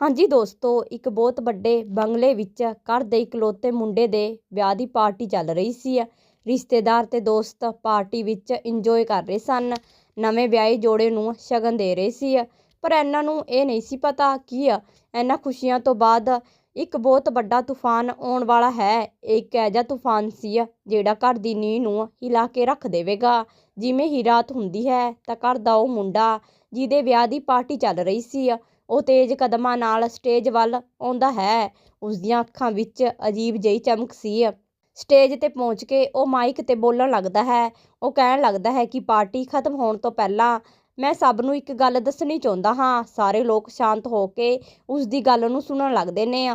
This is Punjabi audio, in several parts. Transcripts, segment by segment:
ਹਾਂਜੀ ਦੋਸਤੋ, ਇੱਕ ਬਹੁਤ ਵੱਡੇ ਬੰਗਲੇ ਵਿੱਚ ਘਰ ਦੇ ਇਕਲੌਤੇ ਮੁੰਡੇ ਦੇ ਵਿਆਹ ਦੀ ਪਾਰਟੀ ਚੱਲ ਰਹੀ ਸੀ। ਰਿਸ਼ਤੇਦਾਰ ਤੇ ਦੋਸਤ ਪਾਰਟੀ ਵਿੱਚ ਇੰਜੋਏ ਕਰ ਰਹੇ ਸਨ। ਨਵੇਂ ਵਿਆਹੇ ਜੋੜੇ ਨੂੰ ਸ਼ਗਨ ਦੇ ਰਹੇ ਸੀ। ਪਰ ਇਹਨਾਂ ਨੂੰ ਇਹ ਨਹੀਂ ਸੀ ਪਤਾ ਕਿ ਇਹਨਾਂ ਖੁਸ਼ੀਆਂ ਤੋਂ ਬਾਅਦ ਇੱਕ ਬਹੁਤ ਵੱਡਾ ਤੂਫਾਨ ਆਉਣ ਵਾਲਾ ਹੈ। ਇੱਕ ਇਹੋ ਜਿਹਾ ਤੂਫਾਨ ਸੀ ਜਿਹੜਾ ਘਰ ਦੀ ਨੀਂਹ ਨੂੰ ਹਿਲਾ ਕੇ ਰੱਖ ਦੇਵੇਗਾ। ਜਿਵੇਂ ਹੀ ਰਾਤ ਹੁੰਦੀ ਹੈ ਤਾਂ ਘਰ ਦਾ ਉਹ ਮੁੰਡਾ ਜਿਹਦੇ ਵਿਆਹ ਦੀ ਪਾਰਟੀ ਚੱਲ ਰਹੀ ਸੀ ਉਹ ਤੇਜ਼ ਕਦਮਾਂ ਨਾਲ ਸਟੇਜ ਵੱਲ ਆਉਂਦਾ ਹੈ। ਉਸਦੀਆਂ ਅੱਖਾਂ ਵਿੱਚ ਅਜੀਬ ਜਿਹੀ ਚਮਕ ਸੀ। ਸਟੇਜ ਤੇ ਪਹੁੰਚ ਕੇ ਉਹ ਮਾਈਕ ਤੇ ਬੋਲਣ ਲੱਗਦਾ ਹੈ। ਉਹ ਕਹਿਣ ਲੱਗਦਾ ਹੈ ਕਿ ਪਾਰਟੀ ਖਤਮ ਹੋਣ ਤੋਂ ਪਹਿਲਾਂ ਮੈਂ ਸਭ ਨੂੰ ਇੱਕ ਗੱਲ ਦੱਸਣੀ ਚਾਹੁੰਦਾ ਹਾਂ। ਸਾਰੇ ਲੋਕ ਸ਼ਾਂਤ ਹੋ ਕੇ ਉਸ ਦੀ ਗੱਲ ਨੂੰ ਸੁਣਨ ਲੱਗਦੇ ਨੇ।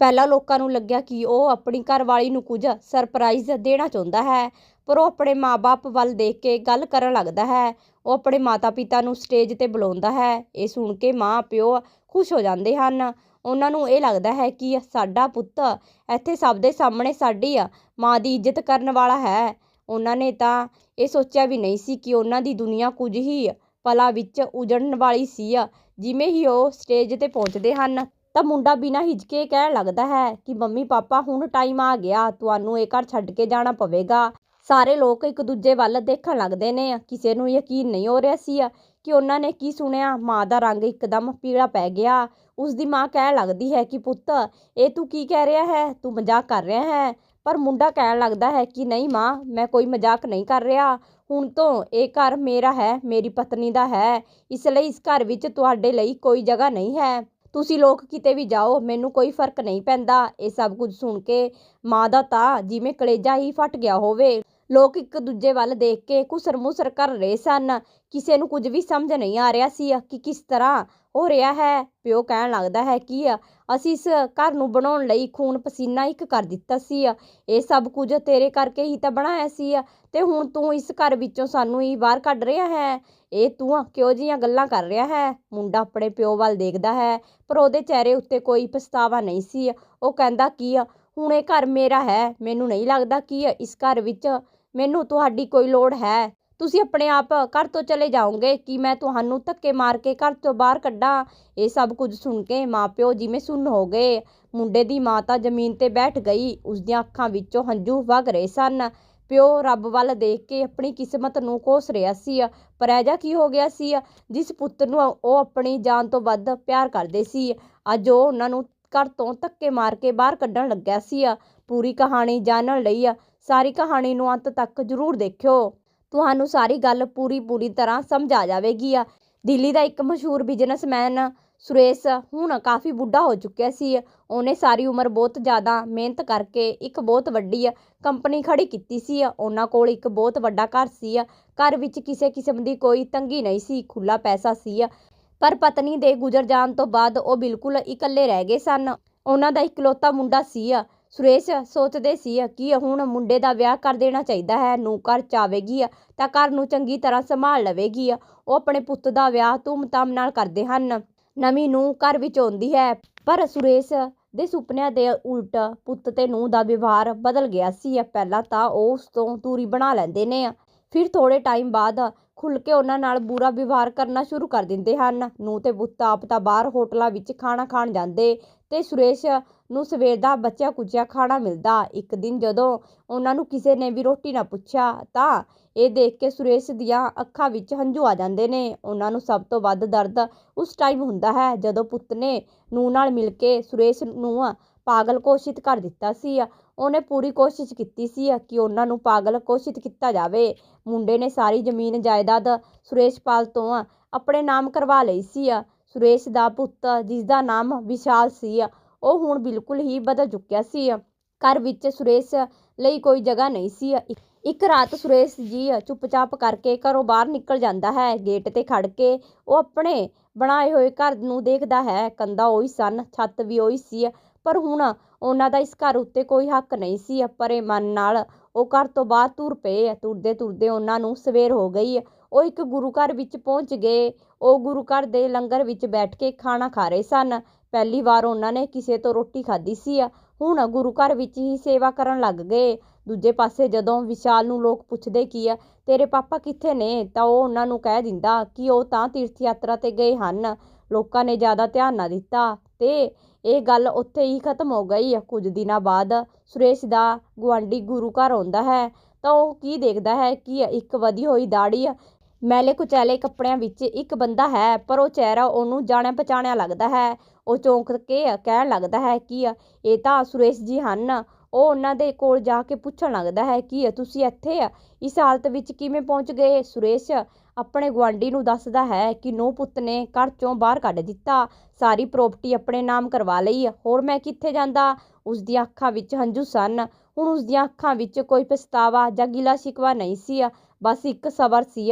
ਪਹਿਲਾਂ ਲੋਕਾਂ ਨੂੰ ਲੱਗਿਆ ਕਿ ਉਹ ਆਪਣੀ ਘਰਵਾਲੀ ਨੂੰ ਕੁਝ ਸਰਪ੍ਰਾਈਜ਼ ਦੇਣਾ ਚਾਹੁੰਦਾ ਹੈ। ਪਰ ਉਹ ਆਪਣੇ ਮਾਪੇ ਵੱਲ ਦੇਖ ਕੇ ਗੱਲ ਕਰਨ ਲੱਗਦਾ ਹੈ। ਉਹ ਆਪਣੇ ਮਾਤਾ ਪਿਤਾ ਨੂੰ ਸਟੇਜ ਤੇ ਬੁਲਾਉਂਦਾ ਹੈ। ਇਹ ਸੁਣ ਕੇ ਮਾਂ, ਪਿਓ ਖੁਸ਼ ਹੋ ਜਾਂਦੇ ਹਨ। ਉਹਨਾਂ ਨੂੰ ਇਹ ਲੱਗਦਾ ਹੈ ਕਿ ਸਾਡਾ ਪੁੱਤ ਇੱਥੇ ਸਭ ਦੇ ਸਾਹਮਣੇ ਸਾਡੀ ਮਾਂ ਦੀ ਇੱਜ਼ਤ ਕਰਨ ਵਾਲਾ ਹੈ। ਉਹਨਾਂ ਨੇ ਤਾਂ ਇਹ ਸੋਚਿਆ ਵੀ ਨਹੀਂ ਸੀ ਕਿ ਉਹਨਾਂ ਦੀ ਦੁਨੀਆ ਕੁਝ ਹੀ ਪਲਾਂ ਵਿੱਚ ਉਜੜਨ ਵਾਲੀ ਸੀ। ਜਿਵੇਂ ਹੀ ਉਹ ਸਟੇਜ ਤੇ ਪਹੁੰਚਦੇ ਹਨ, ਤਾਂ ਮੁੰਡਾ ਬਿਨਾਂ ਹਿਚਕੇ ਕਹਿਣ ਲੱਗਦਾ ਹੈ ਕਿ ਮੰਮੀ ਪਾਪਾ ਹੁਣ ਟਾਈਮ ਆ ਗਿਆ। ਤੁਹਾਨੂੰ ਇਹ ਘਰ ਛੱਡ ਕੇ ਜਾਣਾ ਪਵੇਗਾ। ਸਾਰੇ ਲੋਕ ਇੱਕ ਦੂਜੇ ਵੱਲ ਦੇਖਣ ਲੱਗਦੇ ਨੇ ਕਿਸੇ ਨੂੰ ਯਕੀਨ ਨਹੀਂ ਹੋ ਰਿਹਾ ਸੀ ਕਿ ਉਹਨਾਂ ਨੇ ਕੀ ਸੁਣਿਆ। ਮਾਂ ਦਾ ਰੰਗ ਇੱਕਦਮ ਪੀਲਾ ਪੈ ਗਿਆ। ਉਸ ਦੀ ਮਾਂ ਕਹਿਣ ਲੱਗਦੀ ਹੈ ਕਿ, ਪੁੱਤ, ਇਹ ਤੂੰ ਕੀ ਕਹਿ ਰਿਹਾ ਹੈ? ਤੂੰ ਮਜ਼ਾਕ ਕਰ ਰਿਹਾ ਹੈ? ਪਰ ਮੁੰਡਾ ਕਹਿਣ ਲੱਗਦਾ ਹੈ ਕਿ, ਨਹੀਂ ਮਾਂ, ਮੈਂ ਕੋਈ ਮਜ਼ਾਕ ਨਹੀਂ ਕਰ ਰਿਹਾ। ਹੁਣ ਤੋਂ ਇਹ ਘਰ ਮੇਰਾ ਹੈ, ਮੇਰੀ ਪਤਨੀ ਦਾ ਹੈ। ਇਸ ਲਈ ਇਸ ਘਰ ਵਿੱਚ ਤੁਹਾਡੇ ਲਈ ਕੋਈ ਜਗ੍ਹਾ ਨਹੀਂ ਹੈ। ਤੁਸੀਂ ਲੋਕ ਕਿਤੇ ਵੀ ਜਾਓ, ਮੈਨੂੰ ਕੋਈ ਫ਼ਰਕ ਨਹੀਂ ਪੈਂਦਾ। ਇਹ ਸਭ ਕੁਝ ਸੁਣ ਕੇ ਮਾਂ ਦਾ ਤਾਂ ਜਿਵੇਂ ਕਲੇਜਾ ਹੀ ਫਟ ਗਿਆ ਹੋਵੇ। ਲੋਕ ਇੱਕ ਦੂਜੇ ਵੱਲ ਦੇਖ ਕੇ ਘੁਸਰ-ਮੁਸਰ ਕਰ ਰਹੇ ਸਨ। ਕਿਸੇ ਨੂੰ ਕੁਝ ਵੀ ਸਮਝ ਨਹੀਂ ਆ ਰਿਹਾ ਸੀ ਕਿ ਕਿਸ ਤਰ੍ਹਾਂ ਹੋ ਰਿਹਾ ਹੈ। ਪਿਓ ਕਹਿਣ ਲੱਗਦਾ ਹੈ ਕਿ ਅਸੀਂ ਇਸ ਘਰ ਨੂੰ ਬਣਾਉਣ ਲਈ ਖੂਨ ਪਸੀਨਾ ਇੱਕ ਕਰ ਦਿੱਤਾ ਸੀ। ਇਹ ਸਭ ਕੁਝ ਤੇਰੇ ਕਰਕੇ ਹੀ ਤਾਂ ਬਣਾਇਆ ਸੀ ਤੇ ਹੁਣ ਤੂੰ ਇਸ ਘਰ ਵਿੱਚੋਂ ਸਾਨੂੰ ਹੀ ਬਾਹਰ ਕੱਢ ਰਿਹਾ ਹੈ। ਇਹ ਤੂੰ ਕਿਉਂ ਜੀਆਂ ਗੱਲਾਂ ਕਰ ਰਿਹਾ ਹੈ? ਮੁੰਡਾ ਆਪਣੇ ਪਿਓ ਵੱਲ ਦੇਖਦਾ ਹੈ, ਪਰ ਉਹਦੇ ਚਿਹਰੇ ਉੱਤੇ ਕੋਈ ਪਛਤਾਵਾ ਨਹੀਂ ਸੀ। ਉਹ ਕਹਿੰਦਾ ਕਿ ਹੁਣ ਇਹ ਘਰ ਮੇਰਾ ਹੈ। ਮੈਨੂੰ ਨਹੀਂ ਲੱਗਦਾ ਕਿ ਇਸ ਘਰ ਵਿੱਚ ਮੈਨੂੰ ਤੁਹਾਡੀ ਕੋਈ ਲੋੜ ਹੈ। ਤੁਸੀਂ ਆਪਣੇ ਆਪ ਘਰ ਤੋਂ ਚਲੇ ਜਾਓਗੇ ਕਿ ਮੈਂ ਤੁਹਾਨੂੰ ਧੱਕੇ ਮਾਰ ਕੇ ਘਰ ਤੋਂ ਬਾਹਰ ਕੱਢਾਂ। ਇਹ ਸਭ ਕੁਝ ਸੁਣ ਕੇ ਮਾਪਿਓ ਜਿਵੇਂ ਸੁੰਨ ਹੋ ਗਏ। ਮੁੰਡੇ ਦੀ ਮਾਂ ਤਾਂ ਜ਼ਮੀਨ ਤੇ ਬੈਠ ਗਈ। ਉਸ ਦੀਆਂ ਅੱਖਾਂ ਵਿੱਚੋਂ ਹੰਝੂ ਵਗ ਰਹੇ ਸਨ। ਪਿਓ ਰੱਬ ਵੱਲ ਦੇਖ ਕੇ ਆਪਣੀ ਕਿਸਮਤ ਨੂੰ ਕੋਸ ਰਿਹਾ ਸੀ। ਪਰ ਐਜਾ ਕੀ ਹੋ ਗਿਆ ਸੀ? ਜਿਸ ਪੁੱਤ ਨੂੰ ਉਹ ਆਪਣੀ ਜਾਨ ਤੋਂ ਵੱਧ ਪਿਆਰ ਕਰਦੇ ਸੀ। ਅੱਜ ਉਹ ਉਹਨਾਂ ਨੂੰ ਘਰ ਤੋਂ ਧੱਕੇ ਮਾਰ ਕੇ ਬਾਹਰ ਕੱਢਣ ਲੱਗਿਆ ਸੀ। ਪੂਰੀ ਕਹਾਣੀ ਜਾਣਨ ਲਈ ਸਾਰੀ ਕਹਾਣੀ ਨੂੰ ਅੰਤ ਤੱਕ ਜ਼ਰੂਰ ਦੇਖਿਓ। ਤੁਹਾਨੂੰ ਸਾਰੀ ਗੱਲ ਪੂਰੀ ਪੂਰੀ ਤਰ੍ਹਾਂ ਸਮਝ ਆ ਜਾਵੇਗੀ ਆ। ਦਿੱਲੀ ਦਾ ਇੱਕ ਮਸ਼ਹੂਰ ਬਿਜ਼ਨਸਮੈਨ ਸੁਰੇਸ਼ ਹੁਣ ਕਾਫੀ ਬੁੱਢਾ ਹੋ ਚੁੱਕਿਆ ਸੀ। ਉਹਨੇ ਸਾਰੀ ਉਮਰ ਬਹੁਤ ਜ਼ਿਆਦਾ ਮਿਹਨਤ ਕਰਕੇ ਇੱਕ ਬਹੁਤ ਵੱਡੀ ਕੰਪਨੀ ਖੜੀ ਕੀਤੀ ਸੀ। ਉਹਨਾਂ ਕੋਲ ਇੱਕ ਬਹੁਤ ਵੱਡਾ ਘਰ ਸੀ। ਘਰ ਵਿੱਚ ਕਿਸੇ ਕਿਸਮ ਦੀ ਕੋਈ ਤੰਗੀ ਨਹੀਂ ਸੀ ਖੁੱਲਾ ਪੈਸਾ ਸੀ। ਪਰ ਪਤਨੀ ਦੇ ਗੁਜ਼ਰ ਜਾਣ ਤੋਂ ਬਾਅਦ ਉਹ ਬਿਲਕੁਲ ਇਕੱਲੇ ਰਹਿ ਗਏ ਸਨ। ਉਹਨਾਂ ਦਾ ਇਕਲੌਤਾ ਮੁੰਡਾ ਸੀ। ਸੁਰੇਸ਼ ਸੋਚਦੇ ਸੀ ਕਿ ਹੁਣ ਮੁੰਡੇ ਦਾ ਵਿਆਹ ਕਰ ਦੇਣਾ ਚਾਹੀਦਾ ਹੈ, ਨੂੰ ਘਰ ਚਾਵੇਗੀ ਤਾਂ ਘਰ ਨੂੰ ਚੰਗੀ ਤਰ੍ਹਾਂ ਸੰਭਾਲ ਲਵੇਗੀ। ਉਹ ਆਪਣੇ ਪੁੱਤ ਦਾ ਵਿਆਹ ਧੂਮ-ਧਾਮ ਨਾਲ ਕਰਦੇ ਹਨ। ਨਵੀਂ ਨੂੰ ਘਰ ਵਿੱਚ ਆਉਂਦੀ ਹੈ, ਪਰ ਸੁਰੇਸ਼ ਦੇ ਸੁਪਨਿਆਂ ਦੇ ਉਲਟ ਪੁੱਤ ਤੇ ਨੂੰ ਦਾ ਵਿਵਹਾਰ ਬਦਲ ਗਿਆ ਸੀ। ਪਹਿਲਾਂ ਤਾਂ ਉਹ ਉਸ ਤੋਂ ਦੂਰੀ ਬਣਾ ਲੈਂਦੇ ਨੇ। ਫਿਰ ਥੋੜੇ ਟਾਈਮ ਬਾਅਦ ਖੁੱਲ ਕੇ ਉਹਨਾਂ ਨਾਲ ਬੁਰਾ ਵਿਵਹਾਰ ਕਰਨਾ ਸ਼ੁਰੂ ਕਰ ਦਿੰਦੇ ਹਨ। ਨੂੰ ਤੇ ਪੁੱਤ ਆਪ ਤਾਂ ਬਾਹਰ ਹੋਟਲਾਂ ਵਿੱਚ ਖਾਣਾ ਖਾਣ ਜਾਂਦੇ ਤੇ ਸੁਰੇਸ਼ ਨੂੰ ਸਵੇਰ ਦਾ ਬਚਿਆ ਕੁਚਿਆ ਖਾਣਾ ਮਿਲਦਾ। ਇੱਕ ਦਿਨ ਜਦੋਂ ਉਹਨਾਂ ਨੂੰ ਕਿਸੇ ਨੇ ਵੀ ਰੋਟੀ ਨਾ ਪੁੱਛਿਆ ਤਾਂ ਇਹ ਦੇਖ ਕੇ ਸੁਰੇਸ਼ ਦੀਆਂ ਅੱਖਾਂ ਵਿੱਚ ਹੰਝੂ ਆ ਜਾਂਦੇ ਨੇ। ਉਹਨਾਂ ਨੂੰ ਸਭ ਤੋਂ ਵੱਧ ਦਰਦ ਉਸ ਟਾਈਮ ਹੁੰਦਾ ਹੈ ਜਦੋਂ ਪੁੱਤ ਨੇ ਨੂੰ ਨਾਲ ਮਿਲ ਕੇ ਸੁਰੇਸ਼ ਨੂੰ ਪਾਗਲ ਘੋਸ਼ਿਤ ਕਰ ਦਿੱਤਾ ਸੀ। ਉਹਨੇ ਪੂਰੀ ਕੋਸ਼ਿਸ਼ ਕੀਤੀ ਸੀ ਕਿ ਉਹਨਾਂ ਨੂੰ ਪਾਗਲ ਘੋਸ਼ਿਤ ਕੀਤਾ ਜਾਵੇ। ਮੁੰਡੇ ਨੇ ਸਾਰੀ ਜ਼ਮੀਨ ਜਾਇਦਾਦ ਸੁਰੇਸ਼ ਪਾਲ ਤੋਂ ਆਪਣੇ ਨਾਮ ਕਰਵਾ ਲਈ ਸੀ। ਸੁਰੇਸ਼ ਦਾ ਪੁੱਤ ਜਿਸ ਦਾ ਨਾਮ ਵਿਸ਼ਾਲ ਸੀ, ਉਹ ਹੁਣ ਬਿਲਕੁਲ ਹੀ ਬਦਲ ਚੁੱਕਿਆ ਸੀ। ਘਰ ਵਿੱਚ ਸੁਰੇਸ਼ ਲਈ ਕੋਈ ਜਗ੍ਹਾ ਨਹੀਂ ਸੀ। ਇੱਕ ਰਾਤ ਸੁਰੇਸ਼ ਜੀ ਚੁੱਪਚਾਪ ਕਰਕੇ ਘਰੋਂ ਬਾਹਰ ਨਿਕਲ ਜਾਂਦਾ ਹੈ। ਗੇਟ ਤੇ ਖੜ ਕੇ ਉਹ ਆਪਣੇ ਬਣਾਏ ਹੋਏ ਘਰ ਨੂੰ ਦੇਖਦਾ ਹੈ। ਕੰਧਾਂ ਉਹੀ ਸਨ, ਛੱਤ ਵੀ ਉਹੀ ਸੀ, ਪਰ ਹੁਣ ਉਹਨਾਂ ਦਾ ਇਸ ਘਰ ਉੱਤੇ ਕੋਈ ਹੱਕ ਨਹੀਂ ਸੀ ਪਰੇ ਮਨ ਨਾਲ। ਉਹ ਘਰ ਤੋਂ ਬਾਹਰ ਤੁਰ ਪਏ ਤੁਰਦੇ ਤੁਰਦੇ ਉਹਨਾਂ ਨੂੰ ਸਵੇਰ ਹੋ ਗਈ ਉਹ ਇੱਕ ਗੁਰੂ ਘਰ ਵਿੱਚ ਪਹੁੰਚ ਗਏ। ਉਹ ਗੁਰੂ ਘਰ ਦੇ ਲੰਗਰ ਵਿੱਚ ਬੈਠ ਕੇ ਖਾਣਾ ਖਾ ਰਹੇ ਸਨ। ਪਹਿਲੀ ਵਾਰ ਉਹਨਾਂ ਨੇ ਕਿਸੇ ਤੋਂ ਰੋਟੀ ਖਾਧੀ ਸੀ ਹੁਣ ਗੁਰੂ ਘਰ ਵਿੱਚ ਹੀ ਸੇਵਾ ਕਰਨ ਲੱਗ ਗਏ। ਦੂਜੇ ਪਾਸੇ ਜਦੋਂ ਵਿਸ਼ਾਲ ਨੂੰ ਲੋਕ ਪੁੱਛਦੇ ਕੀ, ਆ, ਤੇਰੇ ਪਾਪਾ ਕਿੱਥੇ ਨੇ? ਤਾਂ ਉਹ ਉਹਨਾਂ ਨੂੰ ਕਹਿ ਦਿੰਦਾ ਕਿ ਉਹ ਤਾਂ ਤੀਰਥ ਯਾਤਰਾ ਤੇ ਗਏ ਹਨ। ਲੋਕਾਂ ਨੇ ਜ਼ਿਆਦਾ ਧਿਆਨ ਨਾ ਦਿੱਤਾ ਤੇ ਇਹ ਗੱਲ ਉੱਥੇ ਹੀ ਖਤਮ ਹੋ ਗਈ ਕੁਝ ਦਿਨਾਂ ਬਾਅਦ ਸੁਰੇਸ਼ ਦਾ ਗੁਆਂਢੀ ਗੁਰੂ ਘਰ ਆਉਂਦਾ ਹੈ ਤਾਂ ਉਹ ਕੀ ਦੇਖਦਾ ਹੈ ਕਿ ਇੱਕ ਵਧੀ ਹੋਈ ਦਾੜੀ ਮੈਲੇ ਕੁਚੈਲੇ ਕੱਪੜਿਆਂ ਵਿੱਚ ਇੱਕ ਬੰਦਾ ਹੈ, ਪਰ ਉਹ ਚਿਹਰਾ ਉਹਨੂੰ ਜਾਣਿਆ ਪਛਾਣਿਆ ਲੱਗਦਾ ਹੈ। ਉਹ ਚੌਂਕ ਕੇ ਕਹਿਣ ਲੱਗਦਾ ਹੈ ਕਿ ਇਹ ਤਾਂ ਸੁਰੇਸ਼ ਜੀ ਹਨ। ਉਹ ਉਹਨਾਂ ਦੇ ਕੋਲ ਜਾ ਕੇ ਪੁੱਛਣ ਲੱਗਦਾ ਹੈ ਕਿ ਤੁਸੀਂ ਇੱਥੇ ਇਸ ਹਾਲਤ ਵਿੱਚ ਕਿਵੇਂ ਪਹੁੰਚ ਗਏ? ਸੁਰੇਸ਼ ਆਪਣੇ ਗੁਆਂਢੀ ਨੂੰ ਦੱਸਦਾ ਹੈ ਕਿ ਨੂੰਹ ਪੁੱਤ ਨੇ ਘਰ ਚੋਂ ਬਾਹਰ ਕੱਢ ਦਿੱਤਾ, ਸਾਰੀ ਪ੍ਰਾਪਰਟੀ ਆਪਣੇ ਨਾਮ ਕਰਵਾ ਲਈ, ਹੋਰ ਮੈਂ ਕਿੱਥੇ ਜਾਂਦਾ? ਉਸ ਦੀਆਂ ਅੱਖਾਂ ਵਿੱਚ ਹੰਝੂ ਸਨ। ਹੁਣ ਉਸ ਦੀਆਂ ਅੱਖਾਂ ਵਿੱਚ ਕੋਈ ਪਛਤਾਵਾ ਜਾਂ ਗਿਲਾ ਸ਼ਿਕਵਾ ਨਹੀਂ ਸੀ, ਬਸ ਇੱਕ ਸਬਰ ਸੀ।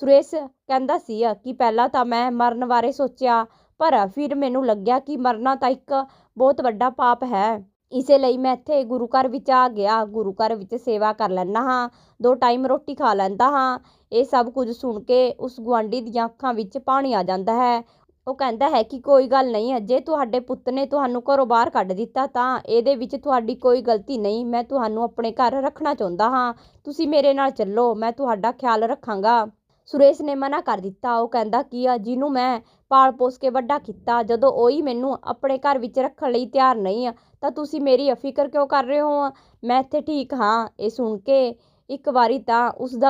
ਸੁਰੇਸ਼ ਕਹਿੰਦਾ ਸੀ ਕਿ ਪਹਿਲਾਂ ਤਾਂ ਮੈਂ ਮਰਨ ਬਾਰੇ ਸੋਚਿਆ, ਪਰ ਫਿਰ ਮੈਨੂੰ ਲੱਗਿਆ ਕਿ ਮਰਨਾ ਤਾਂ ਇੱਕ ਬਹੁਤ ਵੱਡਾ ਪਾਪ ਹੈ। ਇਸੇ ਲਈ ਮੈਂ ਇੱਥੇ ਗੁਰੂ ਘਰ ਵਿੱਚ ਆ ਗਿਆ, ਗੁਰੂ ਘਰ ਵਿੱਚ ਸੇਵਾ ਕਰ ਲੈਂਦਾ ਹਾਂ, ਦੋ ਟਾਈਮ ਰੋਟੀ ਖਾ ਲੈਂਦਾ ਹਾਂ, ਇਹ ਸਭ ਕੁਝ ਸੁਣ ਕੇ ਉਸ ਗੁਆਂਢੀ ਦੀਆਂ ਅੱਖਾਂ ਵਿੱਚ ਪਾਣੀ ਆ ਜਾਂਦਾ ਹੈ। ਉਹ ਕਹਿੰਦਾ ਹੈ ਕਿ ਕੋਈ ਗੱਲ ਨਹੀਂ ਜੇ ਤੁਹਾਡੇ ਪੁੱਤ ਨੇ ਤੁਹਾਨੂੰ ਘਰੋਂ ਬਾਹਰ ਕੱਢ ਦਿੱਤਾ ਤਾਂ ਇਹਦੇ ਵਿੱਚ ਤੁਹਾਡੀ ਕੋਈ ਗਲਤੀ ਨਹੀਂ, ਮੈਂ ਤੁਹਾਨੂੰ ਆਪਣੇ ਘਰ ਰੱਖਣਾ ਚਾਹੁੰਦਾ ਹਾਂ, ਤੁਸੀਂ ਮੇਰੇ ਨਾਲ ਚੱਲੋ, ਮੈਂ ਤੁਹਾਡਾ ਖਿਆਲ ਰੱਖਾਂਗਾ। ਸੁਰੇਸ਼ ਨੇ ਮਨਾ ਕਰ ਦਿੱਤਾ। ਉਹ ਕਹਿੰਦਾ ਕੀ ਆ ਜਿਹਨੂੰ ਮੈਂ ਪਾਲ ਪੋਸ ਕੇ ਵੱਡਾ ਕੀਤਾ, ਜਦੋਂ ਉਹੀ ਮੈਨੂੰ ਆਪਣੇ ਘਰ ਵਿੱਚ ਰੱਖਣ ਲਈ ਤਿਆਰ ਨਹੀਂ ਤਾਂ ਤੁਸੀਂ ਮੇਰੀ ਫਿਕਰ ਕਿਉਂ ਕਰ ਰਹੇ ਹੋ? ਮੈਂ ਇੱਥੇ ਠੀਕ ਹਾਂ। ਇਹ ਸੁਣ ਕੇ ਇੱਕ ਵਾਰੀ ਤਾਂ ਉਸ ਦਾ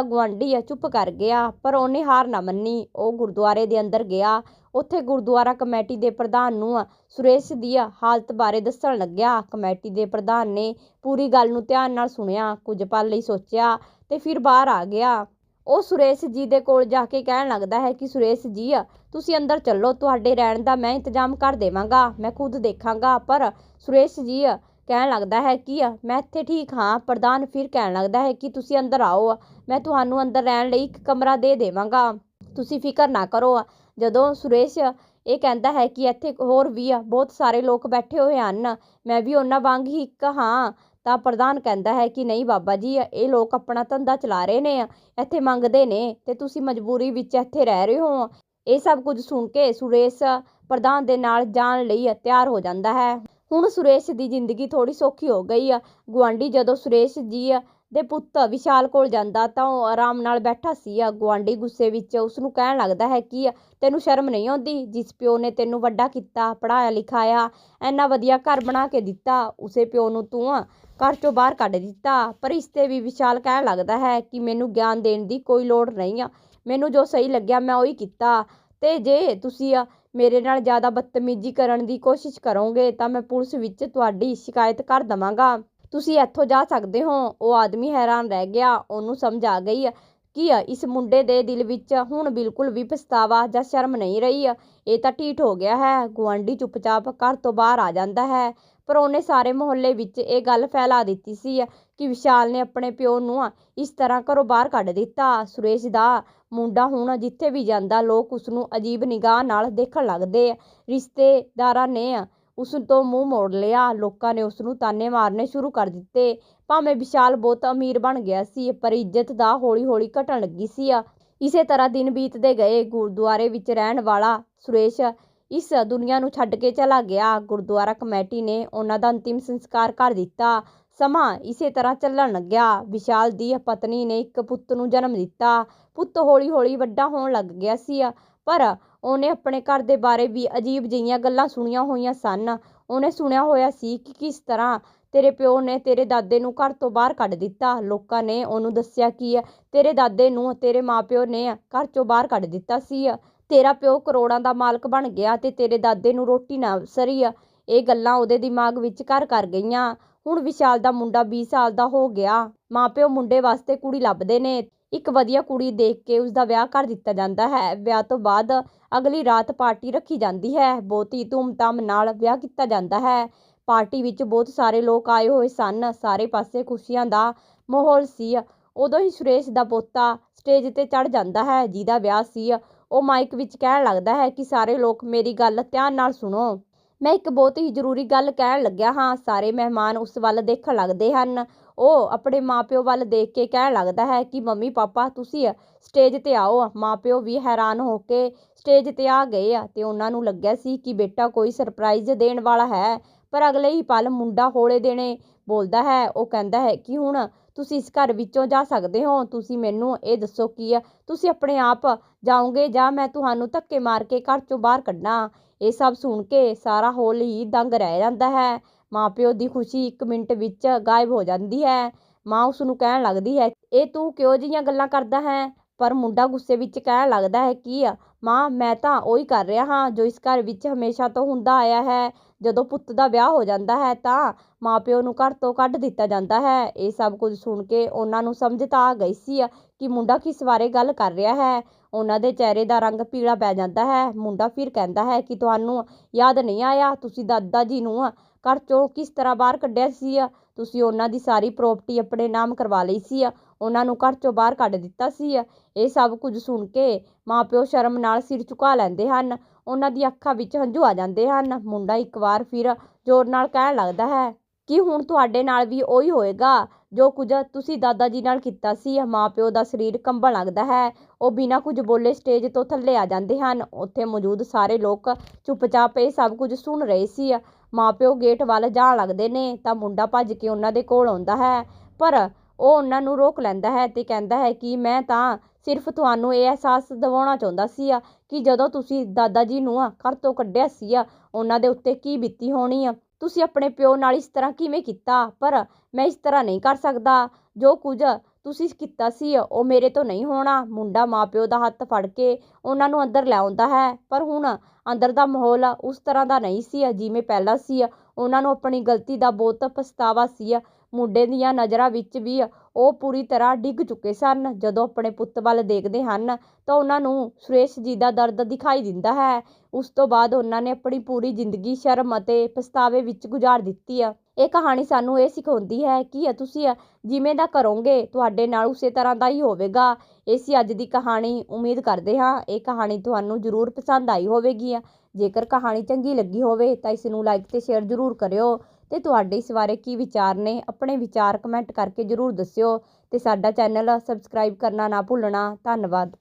ਆ ਚੁੱਪ ਕਰ ਗਿਆ, ਪਰ ਉਹਨੇ ਹਾਰ ਨਾ ਮੰਨੀ। ਉਹ ਗੁਰਦੁਆਰੇ ਦੇ ਅੰਦਰ ਗਿਆ। ਉੱਥੇ ਗੁਰਦੁਆਰਾ ਕਮੇਟੀ ਦੇ ਪ੍ਰਧਾਨ ਨੂੰ ਸੁਰੇਸ਼ ਦੀ ਹਾਲਤ ਬਾਰੇ ਦੱਸਣ ਲੱਗਿਆ। ਕਮੇਟੀ ਦੇ ਪ੍ਰਧਾਨ ਨੇ ਪੂਰੀ ਗੱਲ ਨੂੰ ਧਿਆਨ ਨਾਲ ਸੁਣਿਆ, ਕੁਝ ਪਲ ਲਈ ਸੋਚਿਆ ਤੇ ਫਿਰ ਬਾਹਰ ਆ ਗਿਆ। ਉਹ ਸੁਰੇਸ਼ ਜੀ ਦੇ ਕੋਲ ਜਾ ਕੇ ਕਹਿਣ ਲੱਗਦਾ ਹੈ ਕਿ ਸੁਰੇਸ਼ ਜੀ, ਤੁਸੀਂ ਅੰਦਰ ਚੱਲੋ, ਤੁਹਾਡੇ ਰਹਿਣ ਦਾ ਮੈਂ ਇੰਤਜ਼ਾਮ ਕਰ ਦੇਵਾਂਗਾ, ਮੈਂ ਖੁਦ ਦੇਖਾਂਗਾ, ਪਰ ਸੁਰੇਸ਼ ਜੀ ਕਹਿਣ ਲੱਗਦਾ ਹੈ ਕਿ ਮੈਂ ਇੱਥੇ ਠੀਕ ਹਾਂ। ਪ੍ਰਧਾਨ ਫਿਰ ਕਹਿਣ ਲੱਗਦਾ ਹੈ ਕਿ ਤੁਸੀਂ ਅੰਦਰ ਆਓ, ਮੈਂ ਤੁਹਾਨੂੰ ਅੰਦਰ ਰਹਿਣ ਲਈ ਇੱਕ ਕਮਰਾ ਦੇ ਦੇਵਾਂਗਾ। ਤੁਸੀਂ ਫਿਕਰ ਨਾ ਕਰੋ। ਜਦੋਂ ਸੁਰੇਸ਼ ਇਹ ਕਹਿੰਦਾ ਹੈ ਕਿ ਇੱਥੇ ਹੋਰ ਵੀ ਆ ਬਹੁਤ ਸਾਰੇ ਲੋਕ ਬੈਠੇ ਹੋਏ ਹਨ, ਮੈਂ ਵੀ ਉਹਨਾਂ ਵਾਂਗ ਹੀ ਇੱਕ ਹਾਂ। ਤਾਂ ਪ੍ਰਧਾਨ ਕਹਿੰਦਾ ਹੈ ਕਿ ਨਹੀਂ ਬਾਬਾ ਜੀ, ਇਹ ਲੋਕ ਆਪਣਾ ਧੰਦਾ ਚਲਾ ਰਹੇ ਨੇ, ਇੱਥੇ ਮੰਗਦੇ ਨੇ ਤੇ ਤੁਸੀਂ ਮਜਬੂਰੀ ਵਿੱਚ ਇੱਥੇ ਰਹਿ ਰਹੇ ਹੋ। ਇਹ ਸਭ ਕੁਝ ਸੁਣ ਕੇ ਸੁਰੇਸ਼ ਪ੍ਰਧਾਨ ਦੇ ਨਾਲ ਜਾਣ ਲਈ ਤਿਆਰ ਹੋ ਜਾਂਦਾ ਹੈ। ਹੁਣ ਸੁਰੇਸ਼ ਦੀ ਜ਼ਿੰਦਗੀ ਥੋੜੀ ਸੌਖੀ ਹੋ ਗਈ ਆ। ਗੁਆਂਢੀ ਜਦੋਂ ਸੁਰੇਸ਼ ਜੀ ਦੇ ਪੁੱਤ ਵਿਸ਼ਾਲ ਕੋਲ ਜਾਂਦਾ ਤਾਂ ਉਹ ਆਰਾਮ ਨਾਲ ਬੈਠਾ ਸੀ। ਆ ਗੁਆਂਢੀ ਗੁੱਸੇ ਵਿੱਚ ਉਸ ਨੂੰ ਕਹਿਣ ਲੱਗਦਾ ਹੈ ਕਿ ਤੈਨੂੰ ਸ਼ਰਮ ਨਹੀਂ ਆਉਂਦੀ, ਜਿਸ ਪਿਓ ਨੇ ਤੈਨੂੰ ਵੱਡਾ ਕੀਤਾ ਪੜਾਇਆ ਲਿਖਾਇਆ ਐਨਾ ਵਧੀਆ ਘਰ ਬਣਾ ਕੇ ਦਿੱਤਾ, ਉਸੇ ਪਿਓ ਨੂੰ ਤੂੰ ਘਰ ਚੋਂ ਬਾਹਰ ਕੱਢ ਦਿੱਤਾ। ਪਰ ਇਸ ਤੇ ਵੀ ਵਿਸ਼ਾਲ ਕਹਿਣ ਲੱਗਦਾ ਹੈ ਕਿ ਮੈਨੂੰ ਗਿਆਨ ਦੇਣ ਦੀ ਕੋਈ ਲੋੜ ਨਹੀਂ ਆ। ਮੈਨੂੰ ਜੋ ਸਹੀ ਲੱਗਿਆ ਮੈਂ ਉਹੀ ਕੀਤਾ। ਤੇ ਜੇ ਤੁਸੀਂ ਮੇਰੇ ਨਾਲ ਜ਼ਿਆਦਾ ਬਦਤਮੀਜ਼ੀ ਕਰਨ ਦੀ ਕੋਸ਼ਿਸ਼ ਕਰੋਗੇ ਤਾਂ ਮੈਂ ਪੁਲਿਸ ਵਿੱਚ ਤੁਹਾਡੀ ਸ਼ਿਕਾਇਤ ਕਰ ਦਵਾਂਗਾ। ਤੁਸੀਂ ਇੱਥੋਂ ਜਾ ਸਕਦੇ ਹੋ। ਉਹ ਆਦਮੀ ਹੈਰਾਨ ਰਹਿ ਗਿਆ। ਉਹਨੂੰ ਸਮਝ ਆ ਗਈ ਕਿ ਇਸ ਮੁੰਡੇ ਦੇ ਦਿਲ ਵਿੱਚ ਹੁਣ ਬਿਲਕੁਲ ਵੀ ਪਛਤਾਵਾ ਜਾਂ ਸ਼ਰਮ ਨਹੀਂ ਰਹੀ ਆ। ਇਹ ਤਾਂ ਢੀਠ ਹੋ ਗਿਆ ਹੈ। ਗੁਆਂਢੀ ਚੁੱਪਚਾਪ ਘਰ ਤੋਂ ਬਾਹਰ ਆ ਜਾਂਦਾ ਹੈ। ਪਰ ਉਹਨੇ ਸਾਰੇ ਮੁਹੱਲੇ ਵਿੱਚ ਇਹ ਗੱਲ ਫੈਲਾ ਦਿੱਤੀ ਸੀ ਕਿ ਵਿਸ਼ਾਲ ਨੇ ਆਪਣੇ ਪਿਓ ਨੂੰ ਇਸ ਤਰ੍ਹਾਂ ਘਰੋਂ ਬਾਹਰ ਕੱਢ ਦਿੱਤਾ। ਸੁਰੇਸ਼ ਦਾ ਮੁੰਡਾ ਹੁਣ ਜਿੱਥੇ ਵੀ ਜਾਂਦਾ, ਲੋਕ ਉਸ ਨੂੰ ਅਜੀਬ ਨਿਗਾਹ ਨਾਲ ਦੇਖਣ ਲੱਗਦੇ ਰਿਸ਼ਤੇਦਾਰਾਂ ਨੇ ਉਸ ਤੋਂ ਮੂੰਹ ਮੋੜ ਲਿਆ। ਲੋਕਾਂ ਨੇ ਉਸ ਨੂੰ ਤਾਨੇ ਮਾਰਨੇ ਸ਼ੁਰੂ ਕਰ ਦਿੱਤੇ। ਭਾਵੇਂ ਵਿਸ਼ਾਲ ਬਹੁਤ ਅਮੀਰ ਬਣ ਗਿਆ ਸੀ, ਪਰ ਇੱਜ਼ਤ ਦਾ ਹੌਲੀ ਹੌਲੀ ਘਟਣ ਲੱਗੀ ਸੀ। ਇਸੇ ਤਰ੍ਹਾਂ ਦਿਨ ਬੀਤਦੇ ਗਏ। ਗੁਰਦੁਆਰੇ ਵਿੱਚ ਰਹਿਣ ਵਾਲਾ ਸੁਰੇਸ਼ ਇਸ ਦੁਨੀਆ ਨੂੰ ਛੱਡ ਕੇ ਚਲਾ ਗਿਆ। ਗੁਰਦੁਆਰਾ ਕਮੇਟੀ ਨੇ ਉਹਨਾਂ ਦਾ ਅੰਤਿਮ ਸੰਸਕਾਰ ਕਰ ਦਿੱਤਾ। ਸਮਾਂ ਇਸੇ ਤਰ੍ਹਾਂ ਚੱਲਣ ਲੱਗਿਆ। ਵਿਸ਼ਾਲ ਦੀ ਪਤਨੀ ਨੇ ਇੱਕ ਪੁੱਤ ਨੂੰ ਜਨਮ ਦਿੱਤਾ। ਪੁੱਤ ਹੌਲੀ ਹੌਲੀ ਵੱਡਾ ਹੋਣ ਲੱਗ ਗਿਆ ਸੀ, ਪਰ ਉਹਨੇ ਆਪਣੇ ਘਰ ਦੇ ਬਾਰੇ ਵੀ ਅਜੀਬ ਜਿਹੀਆਂ ਗੱਲਾਂ ਸੁਣੀਆਂ ਹੋਈਆਂ ਸਨ। ਉਹਨੇ ਸੁਣਿਆ ਹੋਇਆ ਸੀ ਕਿ ਕਿਸ ਤਰ੍ਹਾਂ ਤੇਰੇ ਪਿਓ ਨੇ ਤੇਰੇ ਦਾਦੇ ਨੂੰ ਘਰ ਤੋਂ ਬਾਹਰ ਕੱਢ ਦਿੱਤਾ। ਲੋਕਾਂ ਨੇ ਉਹਨੂੰ ਦੱਸਿਆ ਕਿ ਤੇਰੇ ਦਾਦੇ ਨੂੰ ਤੇਰੇ ਮਾਪਿਓ ਨੇ ਘਰ ਚੋਂ ਬਾਹਰ ਕੱਢ ਦਿੱਤਾ ਸੀ। ਤੇਰਾ ਪਿਓ ਕਰੋੜਾਂ ਦਾ ਮਾਲਕ ਬਣ ਗਿਆ ਤੇ ਤੇਰੇ ਦਾਦੇ ਨੂੰ ਰੋਟੀ ਨਾ ਸਰੀ। ਇਹ ਗੱਲਾਂ ਉਹਦੇ ਦਿਮਾਗ ਵਿੱਚ ਘਰ ਕਰ ਗਈਆਂ। ਹੁਣ ਵਿਸ਼ਾਲ ਦਾ ਮੁੰਡਾ 20 ਸਾਲ ਦਾ ਹੋ ਗਿਆ। ਮਾਪਿਓ ਮੁੰਡੇ ਵਾਸਤੇ ਕੁੜੀ ਲੱਭਦੇ ਨੇ। ਇੱਕ ਵਧੀਆ ਕੁੜੀ ਦੇਖ ਕੇ ਉਸ ਦਾ ਵਿਆਹ ਕਰ ਦਿੱਤਾ ਜਾਂਦਾ ਹੈ। ਵਿਆਹ ਤੋਂ ਬਾਅਦ ਅਗਲੀ ਰਾਤ ਪਾਰਟੀ ਰੱਖੀ ਜਾਂਦੀ ਹੈ। ਬਹੁਤ ਹੀ ਧੂਮ-ਧਾਮ ਨਾਲ ਵਿਆਹ ਕੀਤਾ ਜਾਂਦਾ ਹੈ। ਪਾਰਟੀ ਵਿੱਚ ਬਹੁਤ ਸਾਰੇ ਲੋਕ ਆਏ ਹੋਏ ਸਨ। ਸਾਰੇ ਪਾਸੇ ਖੁਸ਼ੀਆਂ ਦਾ ਮਾਹੌਲ ਸੀ। ਉਦੋਂ ਹੀ ਸੁਰੇਸ਼ ਦਾ ਪੋਤਾ ਸਟੇਜ ਤੇ ਚੜ ਜਾਂਦਾ ਹੈ। ਜਿਹਦਾ ਵਿਆਹ ਸੀ, ਉਹ ਮਾਈਕ ਵਿੱਚ ਕਹਿਣ ਲੱਗਦਾ ਹੈ ਕਿ ਸਾਰੇ ਲੋਕ ਮੇਰੀ ਗੱਲ ਧਿਆਨ ਨਾਲ ਸੁਣੋ। ਮੈਂ ਇੱਕ ਬਹੁਤ ਹੀ ਜ਼ਰੂਰੀ ਗੱਲ ਕਹਿਣ ਲੱਗਿਆ ਹਾਂ। ਸਾਰੇ ਮਹਿਮਾਨ ਉਸ ਵੱਲ ਦੇਖਣ ਲੱਗਦੇ ਹਨ। ਉਹ ਆਪਣੇ ਮਾਪਿਓ ਵੱਲ ਦੇਖ ਕੇ ਕਹਿਣ ਲੱਗਦਾ ਹੈ ਕਿ, ਮੰਮੀ, ਪਾਪਾ, ਤੁਸੀਂ ਸਟੇਜ ਤੇ ਆਓ। ਮਾਪਿਓ ਵੀ ਹੈਰਾਨ ਹੋ ਕੇ ਸਟੇਜ ਤੇ ਆ ਗਏ ਆ ਤੇ ਉਹਨਾਂ ਨੂੰ ਲੱਗਿਆ ਸੀ ਕਿ ਬੇਟਾ ਕੋਈ ਸਰਪ੍ਰਾਈਜ਼ ਦੇਣ ਵਾਲਾ ਹੈ, ਪਰ ਅਗਲੇ ਹੀ ਪਲ ਮੁੰਡਾ ਹੌਲੇ ਦੇਣੇ ਬੋਲਦਾ ਹੈ। ਉਹ ਕਹਿੰਦਾ ਹੈ ਕਿ, ਹੁਣ ਤੁਸੀਂ ਇਸ ਘਰ ਵਿੱਚੋਂ ਜਾ ਸਕਦੇ ਹੋ। ਤੁਸੀਂ ਮੈਨੂੰ ਇਹ ਦੱਸੋ ਕੀ ਆ ਤੁਸੀਂ ਆਪਣੇ ਆਪ ਜਾਓਗੇ ਜਾਂ ਮੈਂ ਤੁਹਾਨੂੰ ਧੱਕੇ ਮਾਰ ਕੇ ਘਰ ਚੋਂ ਬਾਹਰ ਕੱਢਾਂ? ਇਹ ਸਭ ਸੁਣ ਕੇ ਸਾਰਾ ਹੋਲ ਹੀ ਦੰਗ ਰਹਿ ਜਾਂਦਾ ਹੈ। ਮਾਂ ਪਿਓ ਦੀ ਖੁਸ਼ੀ ਇੱਕ ਮਿੰਟ ਵਿੱਚ ਗਾਇਬ ਹੋ ਜਾਂਦੀ ਹੈ। ਮਾਂ ਉਸ ਨੂੰ ਕਹਿਣ ਲੱਗਦੀ ਹੈ, ਇਹ ਤੂੰ ਕਿਉਂ ਜਿਹੀਆਂ ਗੱਲਾਂ ਕਰਦਾ ਹੈ? ਪਰ ਮੁੰਡਾ ਗੁੱਸੇ ਵਿੱਚ ਕਹਿਣ ਲੱਗਦਾ ਹੈ ਕਿ, ਮਾਂ, ਮੈਂ ਤਾਂ ਉਹੀ ਕਰ ਰਿਹਾ ਹਾਂ ਜੋ ਇਸ ਘਰ ਵਿੱਚ ਹਮੇਸ਼ਾ ਤੋਂ ਹੁੰਦਾ ਆਇਆ ਹੈ। ਜਦੋਂ ਪੁੱਤ ਦਾ ਵਿਆਹ ਹੋ ਜਾਂਦਾ ਹੈ ਤਾਂ ਮਾਪਿਓ ਨੂੰ ਘਰ ਤੋਂ ਕੱਢ ਦਿੱਤਾ ਜਾਂਦਾ ਹੈ। ਇਹ ਸਭ ਕੁਝ ਸੁਣ ਕੇ ਉਹਨਾਂ ਨੂੰ ਸਮਝ ਤਾਂ ਆ ਗਈ ਸੀ ਕਿ ਮੁੰਡਾ ਕਿਸ ਬਾਰੇ ਗੱਲ ਕਰ ਰਿਹਾ ਹੈ। ਉਹਨਾਂ ਦੇ ਚਿਹਰੇ ਦਾ ਰੰਗ ਪੀਲਾ ਪੈ ਜਾਂਦਾ ਹੈ। ਮੁੰਡਾ ਫਿਰ ਕਹਿੰਦਾ ਹੈ ਕਿ, ਤੁਹਾਨੂੰ ਯਾਦ ਨਹੀਂ ਆਇਆ? ਤੁਸੀਂ ਦਾਦਾ ਜੀ ਨੂੰ ਘਰ ਚੋਂ ਕਿਸ ਤਰ੍ਹਾਂ ਬਾਹਰ ਕੱਢਿਆ ਸੀ ਤੁਸੀਂ ਉਹਨਾਂ ਦੀ ਸਾਰੀ ਪ੍ਰਾਪਰਟੀ ਆਪਣੇ ਨਾਮ ਕਰਵਾ ਲਈ ਸੀ ਉਹਨਾਂ ਨੂੰ ਘਰ ਚੋਂ ਬਾਹਰ ਕੱਢ ਦਿੱਤਾ ਸੀ ਇਹ ਸਭ ਕੁਝ ਸੁਣ ਕੇ ਮਾਪਿਓ ਸ਼ਰਮ ਨਾਲ ਸਿਰ ਝੁਕਾ ਲੈਂਦੇ ਹਨ। ਉਹਨਾਂ ਦੀ ਅੱਖਾਂ ਵਿੱਚ ਹੰਝੂ ਆ ਜਾਂਦੇ ਹਨ। ਮੁੰਡਾ ਇੱਕ ਵਾਰ ਫਿਰ ਜ਼ੋਰ ਨਾਲ ਕਹਿਣ ਲੱਗਦਾ ਹੈ, ਕਿ ਹੁਣ ਤੁਹਾਡੇ ਨਾਲ ਵੀ ਉਹੀ ਹੋਏਗਾ? ਜੋ ਕੁਝ ਤੁਸੀਂ ਦਾਦਾ ਜੀ ਨਾਲ ਕੀਤਾ ਸੀ, ਮਾਪਿਓ ਦਾ ਸਰੀਰ ਕੰਬਣ ਲੱਗਦਾ ਹੈ। ਉਹ ਬਿਨਾਂ ਕੁਝ ਬੋਲੇ ਸਟੇਜ ਤੋਂ ਥੱਲੇ ਆ ਜਾਂਦੇ ਹਨ। ਉੱਥੇ ਮੌਜੂਦ ਸਾਰੇ ਲੋਕ ਚੁੱਪਚਾਪ ਇਹ ਸਭ ਕੁਝ ਸੁਣ ਰਹੇ ਸੀ ਮਾਂ ਪਿਓ ਗੇਟ ਵੱਲ ਜਾਣ ਲੱਗਦੇ ਨੇ, ਤਾਂ ਮੁੰਡਾ ਭੱਜ ਕੇ ਉਹਨਾਂ ਦੇ ਕੋਲ ਆਉਂਦਾ ਹੈ। ਪਰ ਉਹ ਉਹਨਾਂ ਨੂੰ ਰੋਕ ਲੈਂਦਾ ਹੈ ਅਤੇ ਕਹਿੰਦਾ ਹੈ ਕਿ ਮੈਂ ਤਾਂ ਸਿਰਫ ਤੁਹਾਨੂੰ ਇਹ ਅਹਿਸਾਸ ਦਿਵਾਉਣਾ ਚਾਹੁੰਦਾ ਸੀ ਆ ਕਿ ਜਦੋਂ ਤੁਸੀਂ ਦਾਦਾ ਜੀ ਨੂੰ ਘਰ ਤੋਂ ਕੱਢਿਆ ਸੀ ਉਹਨਾਂ ਦੇ ਉੱਤੇ ਕੀ ਬੀਤੀ ਹੋਣੀ ਆ? ਤੁਸੀਂ ਆਪਣੇ ਪਿਓ ਨਾਲ ਇਸ ਤਰ੍ਹਾਂ ਕਿਵੇਂ ਕੀਤਾ? ਪਰ ਮੈਂ ਇਸ ਤਰ੍ਹਾਂ ਨਹੀਂ ਕਰ ਸਕਦਾ। ਜੋ ਕੁਝ ਤੁਸੀਂ ਕੀਤਾ ਸੀ, ਉਹ ਮੇਰੇ ਤੋਂ ਨਹੀਂ ਹੋਣਾ। ਮੁੰਡਾ ਮਾਪਿਓ ਦਾ ਹੱਥ ਫੜ ਕੇ ਉਹਨਾਂ ਨੂੰ ਅੰਦਰ ਲੈ ਆਉਂਦਾ ਹੈ। ਪਰ ਹੁਣ ਅੰਦਰ ਦਾ ਮਾਹੌਲ ਉਸ ਤਰ੍ਹਾਂ ਦਾ ਨਹੀਂ ਸੀ, ਜਿਵੇਂ ਪਹਿਲਾਂ ਸੀ। ਉਹਨਾਂ ਨੂੰ ਆਪਣੀ ਗਲਤੀ ਦਾ ਬਹੁਤ ਪਛਤਾਵਾ ਸੀ। ਮੁੰਡੇ ਦੀਆਂ ਨਜ਼ਰਾਂ ਵਿੱਚ ਵੀ ਉਹ ਪੂਰੀ ਤਰ੍ਹਾਂ ਡਿੱਗ ਚੁੱਕੇ ਸਨ। ਜਦੋਂ ਆਪਣੇ ਪੁੱਤ ਵੱਲ ਦੇਖਦੇ ਹਨ, ਤਾਂ ਉਹਨਾਂ ਨੂੰ ਸੁਰੇਸ਼ ਜੀ ਦਾ ਦਰਦ ਦਿਖਾਈ ਦਿੰਦਾ ਹੈ। ਉਸ ਤੋਂ ਬਾਅਦ ਉਹਨਾਂ ਨੇ ਆਪਣੀ ਪੂਰੀ ਜ਼ਿੰਦਗੀ ਸ਼ਰਮ ਅਤੇ ਪਛਤਾਵੇ ਵਿੱਚ ਗੁਜ਼ਾਰ ਦਿੱਤੀ ਆ। ਇਹ ਕਹਾਣੀ ਸਾਨੂੰ ਇਹ ਸਿਖਾਉਂਦੀ ਹੈ ਕਿ ਤੁਸੀਂ ਜਿਵੇਂ ਦਾ ਕਰੋਗੇ, ਤੁਹਾਡੇ ਨਾਲ ਉਸੇ ਤਰ੍ਹਾਂ ਦਾ ਹੀ ਹੋਵੇਗਾ। ਇਹ ਸੀ ਅੱਜ ਦੀ ਕਹਾਣੀ। ਉਮੀਦ ਕਰਦੇ ਹਾਂ ਇਹ ਕਹਾਣੀ ਤੁਹਾਨੂੰ ਜ਼ਰੂਰ ਪਸੰਦ ਆਈ ਹੋਵੇਗੀ। ਜੇਕਰ ਕਹਾਣੀ ਚੰਗੀ ਲੱਗੀ ਹੋਵੇ ਤਾਂ ਇਸ ਨੂੰ ਲਾਈਕ ਤੇ ਸ਼ੇਅਰ ਜ਼ਰੂਰ ਕਰਿਓ। ਤੇ ਤੁਹਾਡੇ ਇਸ ਬਾਰੇ ਕੀ ਵਿਚਾਰ ਨੇ? ਆਪਣੇ ਵਿਚਾਰ ਕਮੈਂਟ ਕਰਕੇ ਜ਼ਰੂਰ ਦੱਸਿਓ ਤੇ ਸਾਡਾ ਚੈਨਲ ਸਬਸਕ੍ਰਾਈਬ ਕਰਨਾ ਨਾ ਭੁੱਲਣਾ। ਧੰਨਵਾਦ।